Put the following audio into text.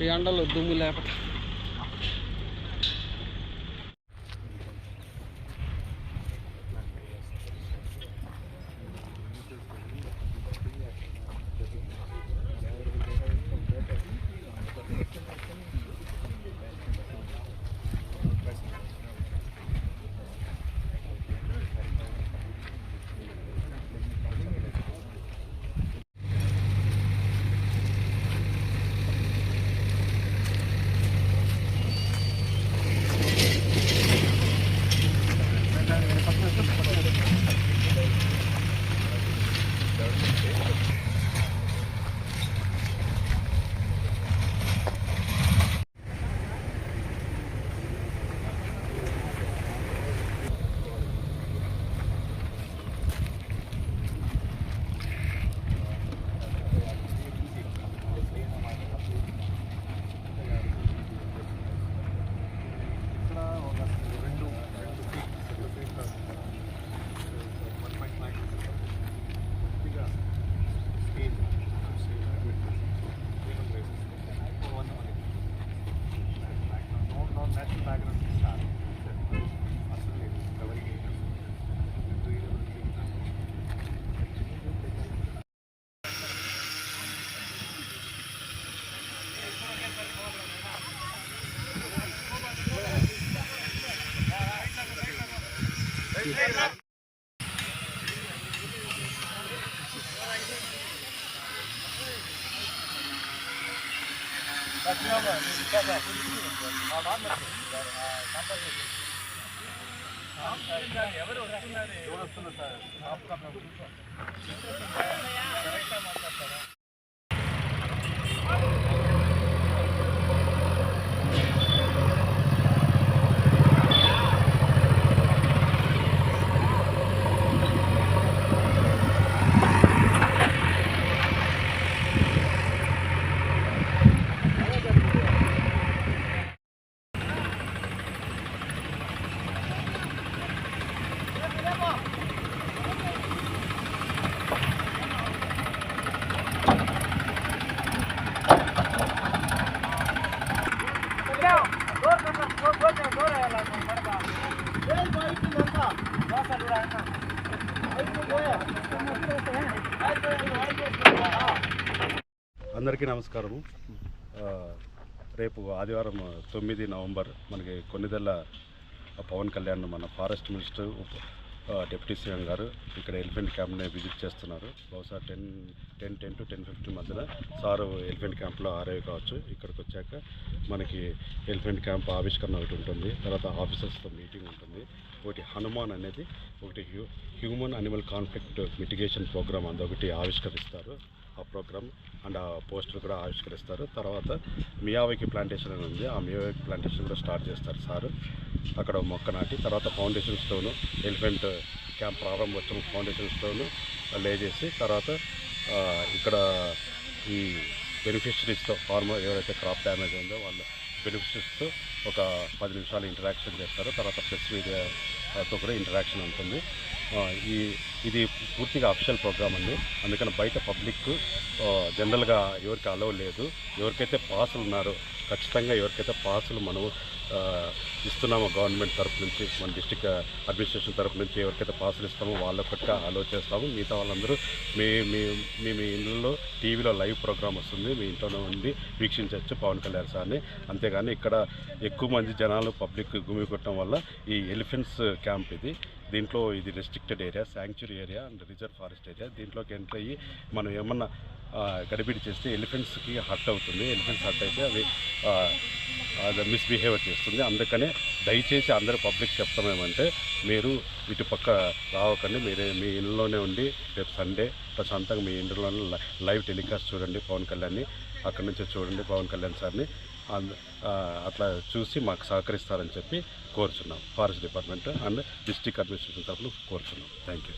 ఈ ఎండలో దుమ్ము లేపట ఎవరు వస్తున్నారు ఎవరు వస్తున్నారు సార్ అందరికీ నమస్కారము. రేపు ఆదివారం తొమ్మిది నవంబర్ మనకి కొన్నిదెల్ల పవన్ కళ్యాణ్ మన ఫారెస్ట్ మినిస్టర్ డిప్యూటీ సీఎం గారు ఇక్కడ ఎలిఫెంట్ క్యాంప్ని విజిట్ చేస్తున్నారు. బహుశా ten ten ten to ten fifty మధ్యన సారు ఎలిఫెంట్ క్యాంప్లో ఆరేవి కావచ్చు. ఇక్కడికి వచ్చాక మనకి ఎలిఫెంట్ క్యాంప్ ఆవిష్కరణ ఒకటి ఉంటుంది. తర్వాత ఆఫీసర్స్తో మీటింగ్ ఉంటుంది. ఒకటి హనుమాన్ అనేది ఒకటి hue human animal conflict mitigation program అదొకటి ఆవిష్కరిస్తారు. ఆ ప్రోగ్రామ్ అండ్ ఆ పోస్టర్ కూడా ఆవిష్కరిస్తారు. తర్వాత మియావైకి ప్లాంటేషన్ అని ఉంది. ఆ మియావైకి ప్లాంటేషన్ కూడా స్టార్ట్ చేస్తారు సార్. అక్కడ మొక్క నాటి తర్వాత ఫౌండేషన్ స్టోను ఎలిఫెంట్ క్యాంప్ ప్రారంభోత్సవం ఫౌండేషన్ స్టోను లే చేసి తర్వాత ఇక్కడ ఈ బెనిఫిషరీస్తో ఫార్మర్ ఎవరైతే క్రాప్ డ్యామేజ్ ఉందో వాళ్ళ బెనిఫిషరీస్తో ఒక పది నిమిషాలు ఇంటరాక్షన్ చేస్తారు. తర్వాత ప్రెస్ మీడియాతో కూడా ఇంటరాక్షన్ ఉంటుంది. ఈ ఇది పూర్తిగా అఫిషియల్ ప్రోగ్రామ్ అండి. అందుకని బయట పబ్లిక్ జనరల్గా ఎవరికి అలవ్ లేదు. ఎవరికైతే పాసులు ఉన్నారో ఖచ్చితంగా ఎవరికైతే పాసులు మనం ఇస్తున్నామో గవర్నమెంట్ తరపు నుంచి మన డిస్టిక్ అడ్మినిస్ట్రేషన్ తరపు నుంచి ఎవరికైతే పాసులు ఇస్తామో వాళ్ళొక్కటిగా అలవ్ చేస్తాము మిగతా వాళ్ళందరూ మీ మీ మీ మీ ఇళ్ళలో టీవీలో లైవ్ ప్రోగ్రామ్ వస్తుంది మీ ఇంట్లోనే ఉండి వీక్షించవచ్చు పవన్ కళ్యాణ్ సార్ని. అంతేగాని ఇక్కడ ఎక్కువ మంది జనాలు పబ్లిక్ గుమిగొట్టడం వల్ల ఈ ఎలిఫెంట్స్ క్యాంప్ ఇది. దీంట్లో ఇది restricted area sanctuary area and reserve forest area దీంట్లోకి ఎంటర్ అయ్యి మనం ఏమన్నా గడిబిడి చేస్తే ఎలిఫెంట్స్కి హర్ట్ అవుతుంది. ఎలిఫెంట్స్ హర్ట్ అయితే అవి ఆ, అది చేస్తుంది. అందుకనే దయచేసి అందరు పబ్లిక్ చెప్తామేమంటే మీరు ఇటు పక్క రావకండి. మీరే మీ ఇంట్లోనే ఉండి రేపు సండే ప్రశాంతంగా మీ ఇంట్లోనే లై- లైవ్ టెలికాస్ట్ చూడండి పవన్ కళ్యాణ్ని. అక్కడి నుంచి చూడండి పవన్ కళ్యాణ్ సార్ని. అట్లా చూసి మాకు సహకరిస్తారని చెప్పి కోరుచున్నాం. Forest department and district administration తరఫున కోరుచున్నాం. Thank you.